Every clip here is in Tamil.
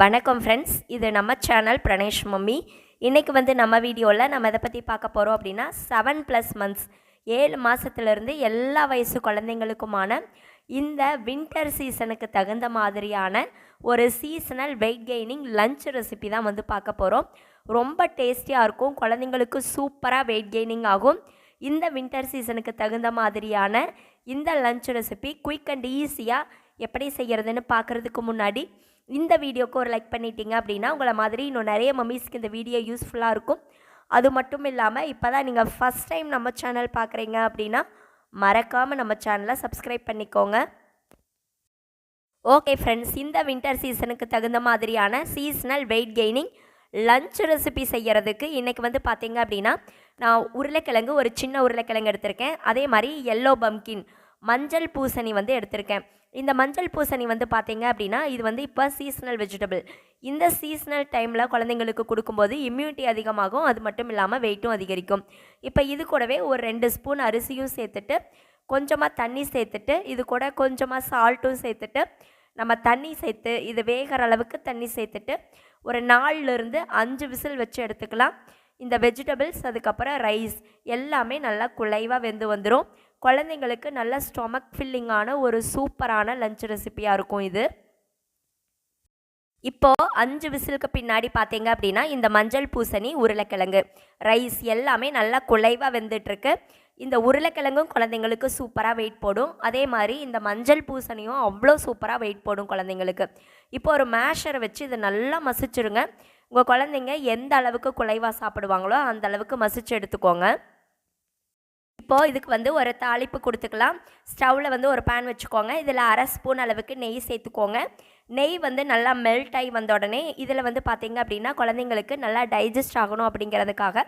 வணக்கம் ஃப்ரெண்ட்ஸ் இது நம்ம சேனல் பிரணேஷ் மம்மி. இன்றைக்கி வந்து நம்ம வீடியோவில் நம்ம எதை பற்றி பார்க்க போகிறோம் அப்படின்னா செவன் ப்ளஸ் மந்த்ஸ் ஏழு மாதத்துலேருந்து எல்லா வயசு குழந்தைங்களுக்குமான இந்த வின்டர் சீசனுக்கு தகுந்த மாதிரியான ஒரு seasonal weight gaining lunch recipe தான் வந்து பார்க்க போகிறோம் ரொம்ப டேஸ்டியாக இருக்கும். குழந்தைங்களுக்கு சூப்பராக வெயிட் கெய்னிங் ஆகும். இந்த வின்டர் சீசனுக்கு தகுந்த மாதிரியான இந்த லஞ்ச் ரெசிபி குயிக் அண்ட் ஈஸியாக எப்படி செய்கிறதுன்னு பார்க்குறதுக்கு முன்னாடி இந்த வீடியோக்கு ஒரு லைக் பண்ணிட்டீங்க அப்படின்னா உங்களை மாதிரி இன்னும் நிறைய மம்மிஸ்க்கு இந்த வீடியோ யூஸ்ஃபுல்லாக இருக்கும். அது மட்டும் இல்லாமல் இப்போ தான் நீங்கள் ஃபஸ்ட் டைம் நம்ம சேனல் பார்க்குறீங்க அப்படின்னா மறக்காமல் நம்ம சேனலை சப்ஸ்கிரைப் பண்ணிக்கோங்க. ஓகே ஃப்ரெண்ட்ஸ் இந்த வின்டர் சீசனுக்கு தகுந்த மாதிரியான seasonal weight gaining lunch recipe செய்கிறதுக்கு இன்றைக்கி வந்து பார்த்தீங்க அப்படின்னா நான் உருளைக்கிழங்கு ஒரு சின்ன உருளைக்கிழங்கு எடுத்திருக்கேன். அதே மாதிரி எல்லோ பம்கின் மஞ்சள் பூசணி வந்து எடுத்திருக்கேன். இந்த மஞ்சள் பூசணி வந்து பார்த்தீங்க அப்படின்னா இது வந்து இப்போ சீசனல் வெஜிடபிள் இந்த சீசனல் டைமில் குழந்தைங்களுக்கு கொடுக்கும்போது இம்யூனிட்டி அதிகமாகும். அது மட்டும் இல்லாமல் வெயிட்டும் அதிகரிக்கும். இப்போ இது கூடவே ஒரு ரெண்டு ஸ்பூன் அரிசியும் சேர்த்துட்டு கொஞ்சமாக தண்ணி சேர்த்துட்டு இது கூட கொஞ்சமாக சால்ட்டும் சேர்த்துட்டு நம்ம தண்ணி சேர்த்து இது வேகிற அளவுக்கு தண்ணி சேர்த்துட்டு ஒரு நாலுலேருந்து அஞ்சு விசில் வச்சு எடுத்துக்கலாம். இந்த வெஜிடபிள்ஸ் அதுக்கப்புறம் ரைஸ் எல்லாமே நல்லா குலைவாக வெந்து வந்துடும் குழந்தைங்களுக்கு நல்ல ஸ்டொமக் ஃபில்லிங்கான ஒரு சூப்பரான லஞ்ச் ரெசிபியாக இருக்கும் இது. இப்போது அஞ்சு விசிலுக்கு பின்னாடி பார்த்தீங்க அப்படின்னா இந்த மஞ்சள் பூசணி உருளைக்கிழங்கு. ரைஸ் எல்லாமே நல்லா குலைவாக வெந்துட்டுருக்கு. இந்த உருளைக்கிழங்கும் குழந்தைங்களுக்கு சூப்பராக வெயிட் போடும். அதே மாதிரி இந்த மஞ்சள் பூசணியும் அவ்வளோ சூப்பராக வெயிட் போடும் குழந்தைங்களுக்கு. இப்போ ஒரு மேஷரை வச்சு இதை நல்லா மசிச்சிருங்க. உங்கள் குழந்தைங்க எந்த அளவுக்கு குலைவாக சாப்பிடுவாங்களோ அந்த அளவுக்கு மசிச்சு எடுத்துக்கோங்க. இப்போது இதுக்கு வந்து ஒரு தாளிப்பு கொடுத்துக்கலாம். ஸ்டவ்வில் வந்து ஒரு பேன் வச்சுக்கோங்க. இதில் அரை ஸ்பூன் அளவுக்கு நெய் சேர்த்துக்கோங்க. நெய் வந்து நல்லா மெல்ட் ஆகி வந்த உடனே இதில் வந்து பார்த்தீங்க அப்படின்னா குழந்தைங்களுக்கு நல்லா டைஜஸ்ட் ஆகணும் அப்படிங்கிறதுக்காக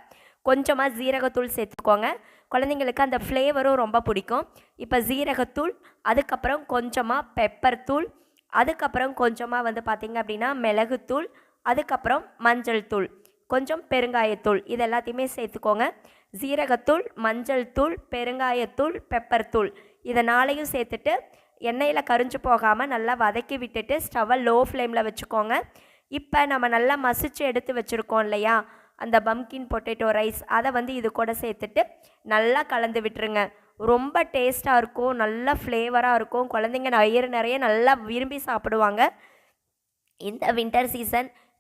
கொஞ்சமாக ஜீரகத்தூள் சேர்த்துக்கோங்க. குழந்தைங்களுக்கு அந்த ஃப்ளேவரும் ரொம்ப பிடிக்கும். இப்போ ஜீரகத்தூள் அதுக்கப்புறம் கொஞ்சமாக பெப்பர் தூள் அதுக்கப்புறம் கொஞ்சமாக வந்து பார்த்திங்க அப்படின்னா மிளகுத்தூள் அதுக்கப்புறம் மஞ்சள் தூள் கொஞ்சம் பெருங்காயத்தூள் இது எல்லாத்தையுமே சேர்த்துக்கோங்க. ஜீரகத்தூள் மஞ்சள் தூள் பெருங்காயத்தூள் பெப்பர் தூள் இதை நாளையும் சேர்த்துட்டு எண்ணெயில் கரிஞ்சு போகாமல் நல்லா வதக்கி விட்டுட்டு ஸ்டவ்வை லோ ஃப்ளேமில் வச்சுக்கோங்க. இப்போ நம்ம நல்லா மசிச்சு எடுத்து வச்சுருக்கோம் இல்லையா? அந்த பம்கின் பொட்டேட்டோ ரைஸ் அதை வந்து இது கூட சேர்த்துட்டு நல்லா கலந்து விட்டுருங்க. ரொம்ப டேஸ்ட்டாக இருக்கும் நல்ல ஃப்ளேவராக இருக்கும். குழந்தைங்க நிறைய நிறைய நல்லா விரும்பி சாப்பிடுவாங்க. இந்த winter season